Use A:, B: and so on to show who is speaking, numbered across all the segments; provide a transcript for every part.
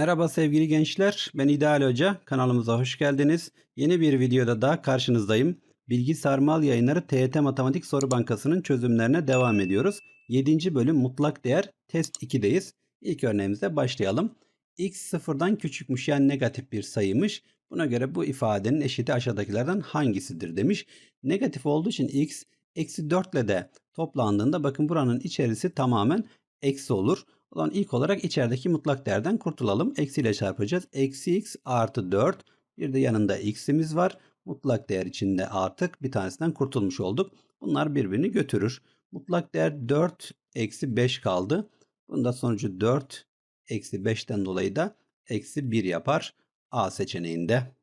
A: Merhaba sevgili gençler, ben İdeal Hoca. Kanalımıza hoş geldiniz. Yeni bir videoda daha karşınızdayım. Bilgi Sarmal Yayınları TYT Matematik Soru Bankası'nın çözümlerine devam ediyoruz. 7. bölüm mutlak değer test 2'deyiz. İlk örneğimize başlayalım. x sıfırdan küçükmüş yani negatif bir sayıymış. Buna göre bu ifadenin eşiti aşağıdakilerden hangisidir demiş. Negatif olduğu için x eksi 4 ile de toplandığında bakın buranın içerisi tamamen eksi olur. O ilk olarak içerideki mutlak değerden kurtulalım. Eksiyle çarpacağız. Eksi x artı 4. Bir de yanında x'imiz var. Mutlak değer içinde artık bir tanesinden kurtulmuş olduk. Bunlar birbirini götürür. Mutlak değer 4 eksi 5 kaldı. Bunda sonucu 4 eksi 5'ten dolayı da eksi 1 yapar. A seçeneğinde.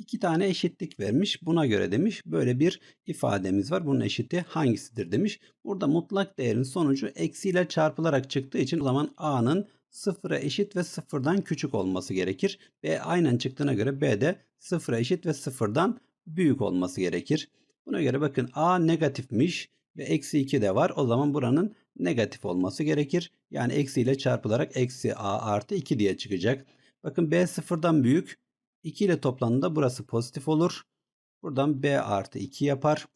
A: İki tane eşitlik vermiş. Buna göre demiş böyle bir ifademiz var. Bunun eşiti hangisidir demiş. Burada mutlak değerin sonucu eksiyle çarpılarak çıktığı için o zaman a'nın sıfıra eşit ve sıfırdan küçük olması gerekir. B aynen çıktığına göre B de sıfıra eşit ve sıfırdan büyük olması gerekir. Buna göre bakın a negatifmiş ve eksi 2 de var. O zaman buranın negatif olması gerekir. Yani eksiyle çarpılarak eksi a artı 2 diye çıkacak. Bakın B sıfırdan büyük. 2 ile toplandığında burası pozitif olur. Buradan B artı 2 yapar.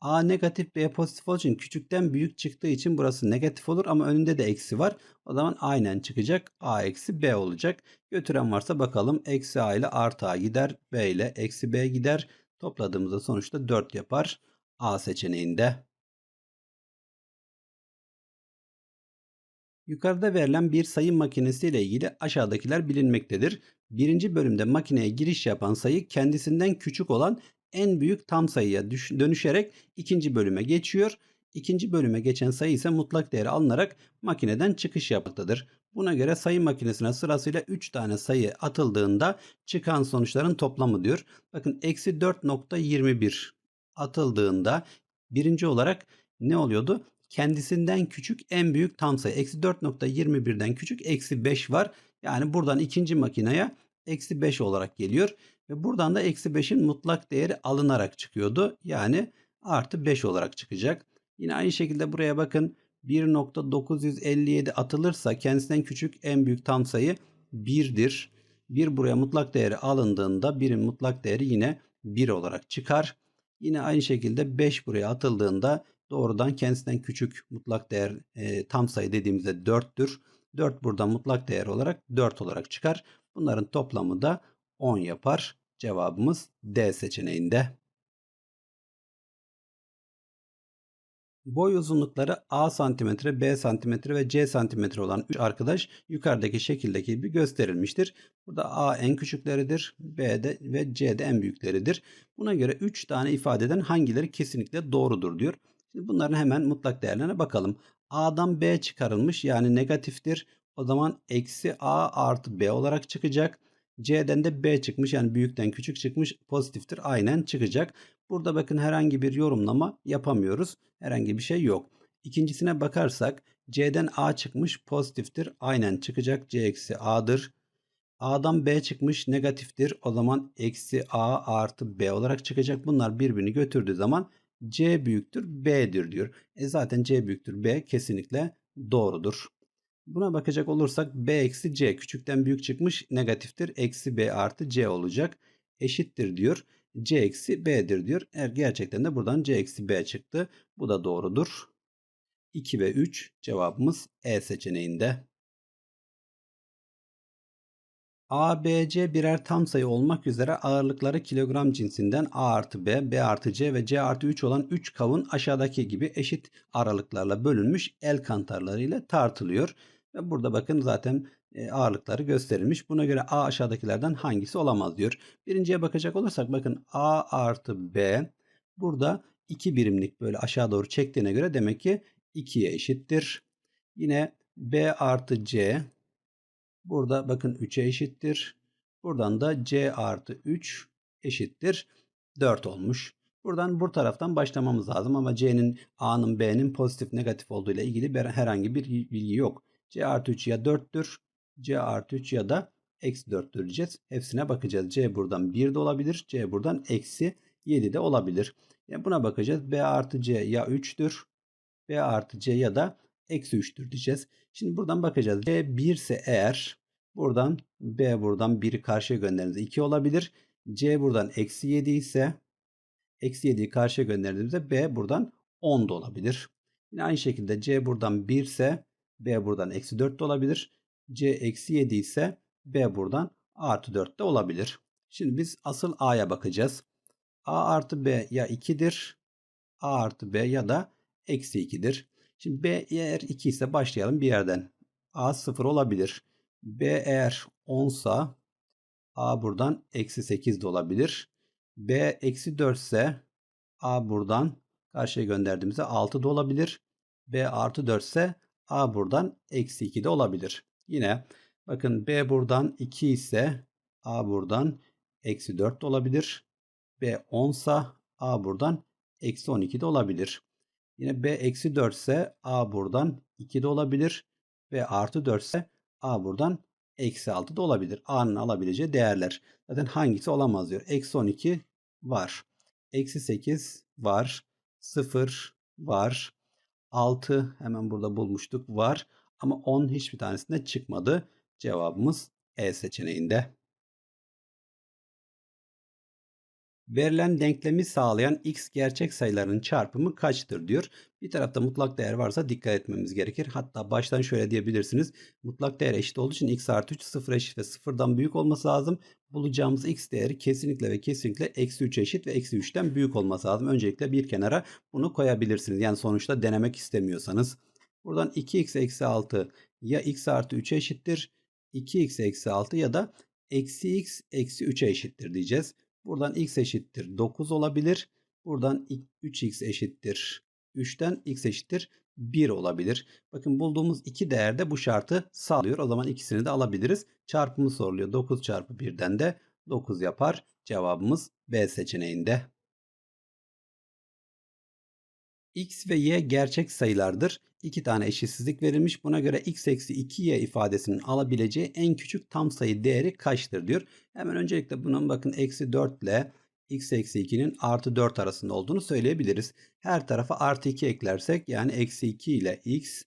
A: A negatif B pozitif olduğu için küçükten büyük çıktığı için burası negatif olur ama önünde de eksi var. O zaman aynen çıkacak. A eksi B olacak. Götüren varsa bakalım. Eksi A ile artı A gider. B ile eksi B gider. Topladığımızda sonuçta 4 yapar. A seçeneğinde. Yukarıda verilen bir sayım makinesi ile ilgili aşağıdakiler bilinmektedir. Birinci bölümde makineye giriş yapan sayı kendisinden küçük olan en büyük tam sayıya dönüşerek ikinci bölüme geçiyor. İkinci bölüme geçen sayı ise mutlak değeri alınarak makineden çıkış yapmaktadır. Buna göre sayı makinesine sırasıyla 3 tane sayı atıldığında çıkan sonuçların toplamı diyor. Bakın eksi 4.21 atıldığında birinci olarak ne oluyordu? Kendisinden küçük en büyük tam sayı. Eksi 4.21'den küçük eksi 5 var. Yani buradan ikinci makineye eksi 5 olarak geliyor. Ve buradan da eksi 5'in mutlak değeri alınarak çıkıyordu. Yani artı 5 olarak çıkacak. Yine aynı şekilde buraya bakın 1.957 atılırsa kendisinden küçük en büyük tam sayı 1'dir. 1 buraya mutlak değeri alındığında 1'in mutlak değeri yine 1 olarak çıkar. Yine aynı şekilde 5 buraya atıldığında doğrudan kendisinden küçük mutlak değer e, tam sayı dediğimizde 4'tür. 4 buradan mutlak değer olarak 4 olarak çıkar. Bunların toplamı da 10 yapar. Cevabımız D seçeneğinde. Boy uzunlukları A santimetre, B santimetre ve C santimetre olan 3 arkadaş yukarıdaki şekildeki gibi gösterilmiştir. Burada A en küçükleridir, B de ve C de en büyükleridir. Buna göre 3 tane ifadeden hangileri kesinlikle doğrudur diyor. Şimdi bunların hemen mutlak değerlerine bakalım. A'dan B çıkarılmış yani negatiftir. O zaman eksi A artı B olarak çıkacak. C'den de B çıkmış yani büyükten küçük çıkmış pozitiftir. Aynen çıkacak. Burada bakın herhangi bir yorumlama yapamıyoruz. Herhangi bir şey yok. İkincisine bakarsak C'den A çıkmış pozitiftir. Aynen çıkacak. C eksi A'dır. A'dan B çıkmış negatiftir. O zaman eksi A artı B olarak çıkacak. Bunlar birbirini götürdüğü zaman C büyüktür B'dir diyor. E zaten C büyüktür B kesinlikle doğrudur. Buna bakacak olursak B eksi C küçükten büyük çıkmış negatiftir. Eksi B artı C olacak. Eşittir diyor. C eksi B'dir diyor. Eğer gerçekten de buradan C eksi B çıktı. Bu da doğrudur. 2 ve 3 cevabımız E seçeneğinde. A, B, C birer tam sayı olmak üzere ağırlıkları kilogram cinsinden A artı B, B artı C ve C artı 3 olan 3 kavun aşağıdaki gibi eşit aralıklarla bölünmüş el kantarları ile tartılıyor. Ve burada bakın zaten e, ağırlıkları gösterilmiş. Buna göre A aşağıdakilerden hangisi olamaz diyor. Birinciye bakacak olursak bakın A artı B burada 2 birimlik böyle aşağı doğru çektiğine göre demek ki 2'ye eşittir. Yine B artı C Burada bakın 3'e eşittir. Buradan da c artı 3 eşittir 4 olmuş. Buradan bu taraftan başlamamız lazım ama c'nin a'nın b'nin pozitif negatif olduğu ile ilgili herhangi bir bilgi yok. c artı 3 ya 4'tür c artı 3 ya da eksi 4'tür diyeceğiz. Hepsine bakacağız. c buradan 1 de olabilir. c buradan eksi 7 de olabilir. Yani buna bakacağız. b artı c ya 3'tür b artı c ya da eksi 3'tür diyeceğiz. Şimdi buradan bakacağız. C 1 ise eğer buradan B buradan 1'i karşıya gönderdiğimizde 2 olabilir. C buradan eksi 7 ise eksi 7'yi karşıya gönderdiğimizde B buradan 10 da olabilir. Yine aynı şekilde C buradan 1 ise B buradan eksi 4 de olabilir. C eksi 7 ise B buradan artı 4 de olabilir. Şimdi biz asıl A'ya bakacağız. A artı B ya 2'dir. A artı B ya da eksi 2'dir. Şimdi B eğer 2 ise başlayalım bir yerden. A 0 olabilir. B eğer 10 ise A buradan eksi 8 de olabilir. B eksi 4 ise A buradan karşıya gönderdiğimizde 6 da olabilir. B artı 4 ise A buradan eksi 2 de olabilir. Yine bakın B buradan 2 ise A buradan eksi 4 de olabilir. B 10 ise A buradan eksi 12 de olabilir. Yine B eksi 4 ise A buradan 2 de olabilir. B artı 4 ise A buradan eksi 6 da olabilir. A'nın alabileceği değerler. Zaten hangisi olamaz diyor. Eksi 12 var. Eksi 8 var. 0 var. 6 hemen burada bulmuştuk var. Ama 10 hiçbir tanesinde çıkmadı. Cevabımız E seçeneğinde. Verilen denklemi sağlayan x gerçek sayıların çarpımı kaçtır diyor. Bir tarafta mutlak değer varsa dikkat etmemiz gerekir. Hatta baştan şöyle diyebilirsiniz. Mutlak değer eşit olduğu için x artı 3 sıfır eşit ve sıfırdan büyük olması lazım. Bulacağımız x değeri kesinlikle ve kesinlikle eksi 3 eşit ve eksi 3'ten büyük olması lazım. Öncelikle bir kenara bunu koyabilirsiniz. Yani sonuçta denemek istemiyorsanız. Buradan 2x eksi 6 ya x artı 3'e eşittir. 2x eksi 6 ya da eksi x eksi 3'e eşittir diyeceğiz. Buradan x eşittir 9 olabilir. Buradan 3x eşittir 3'ten x eşittir 1 olabilir. Bakın bulduğumuz iki değerde bu şartı sağlıyor. O zaman ikisini de alabiliriz. Çarpımı soruluyor. 9 çarpı 1'den de 9 yapar. Cevabımız B seçeneğinde. X ve Y gerçek sayılardır. İki tane eşitsizlik verilmiş. Buna göre x eksi 2y ifadesinin alabileceği en küçük tam sayı değeri kaçtır diyor. Hemen öncelikle bunun bakın eksi 4 ile x eksi 2'nin artı 4 arasında olduğunu söyleyebiliriz. Her tarafa artı 2 eklersek yani eksi 2 ile x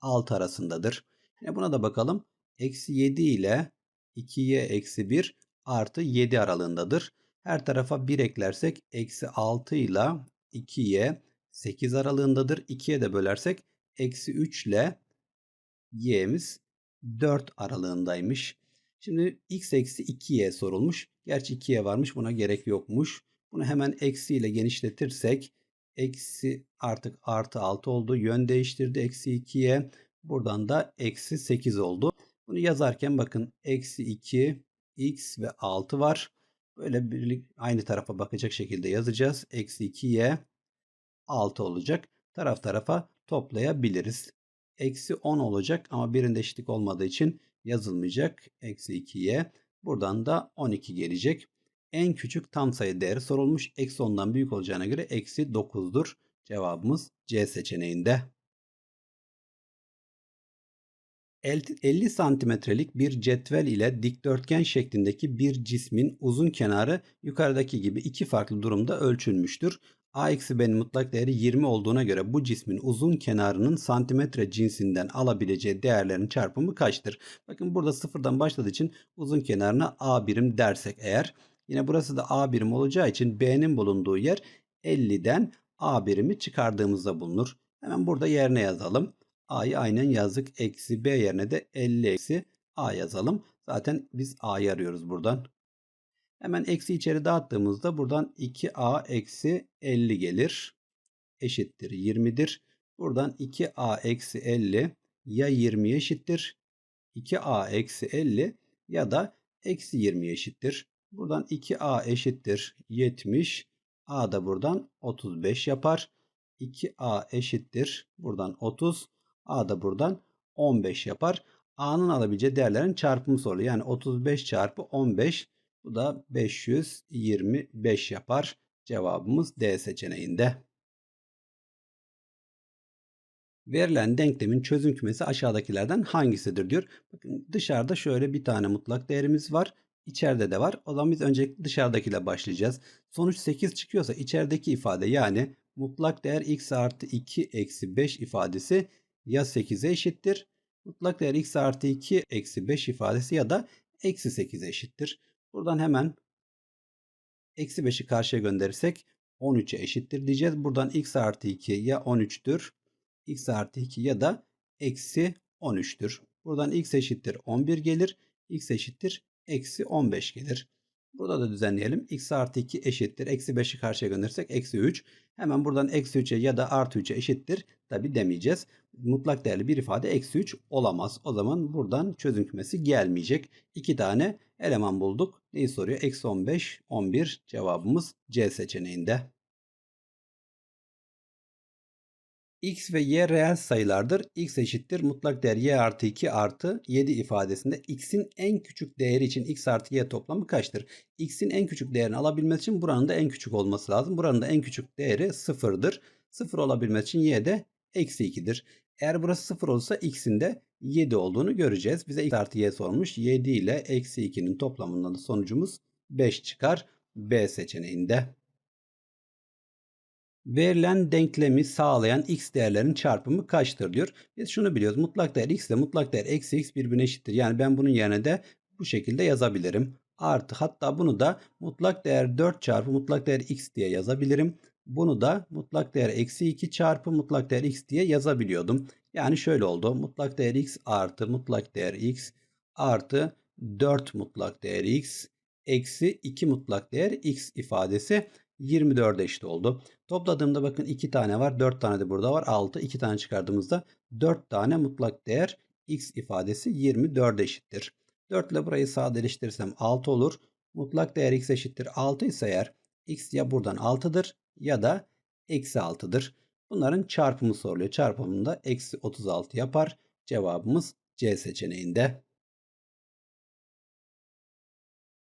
A: 6 arasındadır. Yine buna da bakalım. Eksi 7 ile 2y eksi 1 artı 7 aralığındadır. Her tarafa 1 eklersek eksi 6 ile 2y 8 aralığındadır. 2'ye de bölersek eksi 3 ile y'miz 4 aralığındaymış. Şimdi x eksi 2y sorulmuş. Gerçi 2y varmış buna gerek yokmuş. Bunu hemen eksi ile genişletirsek eksi artık artı 6 oldu. Yön değiştirdi eksi 2'ye. Buradan da eksi 8 oldu. Bunu yazarken bakın eksi 2 x ve 6 var. Böyle birlik aynı tarafa bakacak şekilde yazacağız. Eksi 2y 6 olacak. Taraf tarafa toplayabiliriz. Eksi 10 olacak ama birinde eşitlik olmadığı için yazılmayacak. Eksi 2'ye. Buradan da 12 gelecek. En küçük tam sayı değeri sorulmuş. Eksi 10'dan büyük olacağına göre eksi 9'dur. Cevabımız C seçeneğinde. 50 santimetrelik bir cetvel ile dikdörtgen şeklindeki bir cismin uzun kenarı yukarıdaki gibi iki farklı durumda ölçülmüştür. A eksi B'nin mutlak değeri 20 olduğuna göre bu cismin uzun kenarının santimetre cinsinden alabileceği değerlerin çarpımı kaçtır? Bakın burada sıfırdan başladığı için uzun kenarına A birim dersek eğer yine burası da A birim olacağı için B'nin bulunduğu yer 50'den A birimi çıkardığımızda bulunur. Hemen burada yerine yazalım. A'yı aynen yazdık. Eksi B yerine de 50 eksi A yazalım. Zaten biz A'yı arıyoruz buradan. Hemen eksi içeri dağıttığımızda buradan 2a eksi 50 gelir. Eşittir 20'dir. Buradan 2a eksi 50 ya 20 eşittir. 2a eksi 50 ya da eksi 20 eşittir. Buradan 2a eşittir 70. a da buradan 35 yapar. 2a eşittir buradan 30. a da buradan 15 yapar. a'nın alabileceği değerlerin çarpımı soruluyor. Yani 35 çarpı 15 bu da 525 yapar. Cevabımız D seçeneğinde. Verilen denklemin çözüm kümesi aşağıdakilerden hangisidir diyor. Bakın dışarıda şöyle bir tane mutlak değerimiz var. İçeride de var. O zaman biz öncelikle dışarıdakiyle başlayacağız. Sonuç 8 çıkıyorsa içerideki ifade yani mutlak değer x artı 2 eksi 5 ifadesi ya 8'e eşittir. Mutlak değer x artı 2 eksi 5 ifadesi ya da eksi 8'e eşittir. Buradan hemen eksi 5'i karşıya gönderirsek 13'e eşittir diyeceğiz. Buradan x artı 2 ya 13'tür. x artı 2 ya da eksi 13'tür. Buradan x eşittir 11 gelir. x eşittir eksi 15 gelir. Burada da düzenleyelim. x artı 2 eşittir. Eksi 5'i karşıya gönderirsek eksi 3. Hemen buradan eksi 3'e ya da artı 3'e eşittir. Tabi demeyeceğiz. Mutlak değerli bir ifade eksi 3 olamaz. O zaman buradan çözüm kümesi gelmeyecek. İki tane eleman bulduk. Neyi soruyor? Eksi 15, 11 cevabımız C seçeneğinde. x ve y reel sayılardır. x eşittir mutlak değer y artı 2 artı 7 ifadesinde x'in en küçük değeri için x artı y toplamı kaçtır? x'in en küçük değerini alabilmesi için buranın da en küçük olması lazım. Buranın da en küçük değeri 0'dır. 0 olabilmesi için y de eksi 2'dir. Eğer burası 0 olursa x'in de 7 olduğunu göreceğiz. Bize x artı y sormuş. 7 ile eksi 2'nin toplamından da sonucumuz 5 çıkar. B seçeneğinde. Verilen denklemi sağlayan x değerlerin çarpımı kaçtır diyor. Biz şunu biliyoruz. Mutlak değer x ile mutlak değer eksi x birbirine eşittir. Yani ben bunun yerine de bu şekilde yazabilirim. Artı hatta bunu da mutlak değer 4 çarpı mutlak değer x diye yazabilirim. Bunu da mutlak değer eksi 2 çarpı mutlak değer x diye yazabiliyordum. Yani şöyle oldu. Mutlak değer x artı mutlak değer x artı 4 mutlak değer x eksi 2 mutlak değer x ifadesi 24'e eşit oldu. Topladığımda bakın 2 tane var. 4 tane de burada var. 6. 2 tane çıkardığımızda 4 tane mutlak değer x ifadesi 24'e eşittir. 4 ile burayı sadeleştirirsem 6 olur. Mutlak değer x eşittir 6 ise eğer x ya buradan 6'dır ya da eksi 6'dır. Bunların çarpımı soruluyor. Çarpımında eksi 36 yapar. Cevabımız C seçeneğinde.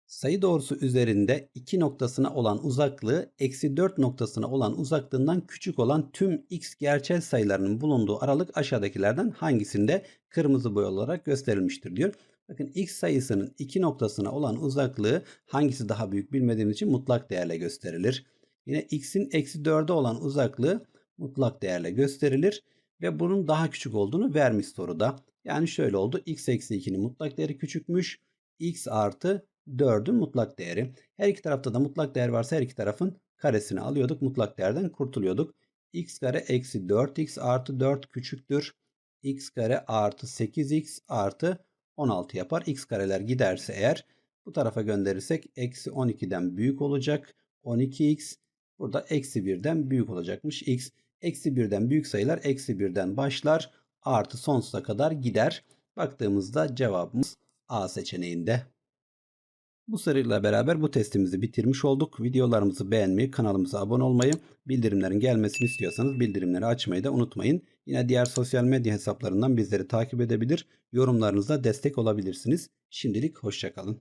A: Sayı doğrusu üzerinde 2 noktasına olan uzaklığı eksi 4 noktasına olan uzaklığından küçük olan tüm x gerçel sayılarının bulunduğu aralık aşağıdakilerden hangisinde kırmızı boy olarak gösterilmiştir diyor. Bakın x sayısının 2 noktasına olan uzaklığı hangisi daha büyük bilmediğimiz için mutlak değerle gösterilir. Yine x'in eksi 4'e olan uzaklığı mutlak değerle gösterilir ve bunun daha küçük olduğunu vermiş soruda. Yani şöyle oldu. x eksi 2'nin mutlak değeri küçükmüş. x artı 4'ün mutlak değeri. Her iki tarafta da mutlak değer varsa her iki tarafın karesini alıyorduk. Mutlak değerden kurtuluyorduk. x kare eksi 4x artı 4 küçüktür. x kare artı 8x artı 16 yapar. x kareler giderse eğer bu tarafa gönderirsek eksi 12'den büyük olacak. 12x burada eksi 1'den büyük olacakmış. x eksi 1'den büyük sayılar eksi 1'den başlar. Artı sonsuza kadar gider. Baktığımızda cevabımız A seçeneğinde. Bu sarıyla beraber bu testimizi bitirmiş olduk. Videolarımızı beğenmeyi, kanalımıza abone olmayı, bildirimlerin gelmesini istiyorsanız bildirimleri açmayı da unutmayın. Yine diğer sosyal medya hesaplarından bizleri takip edebilir, yorumlarınızda destek olabilirsiniz. Şimdilik hoşçakalın.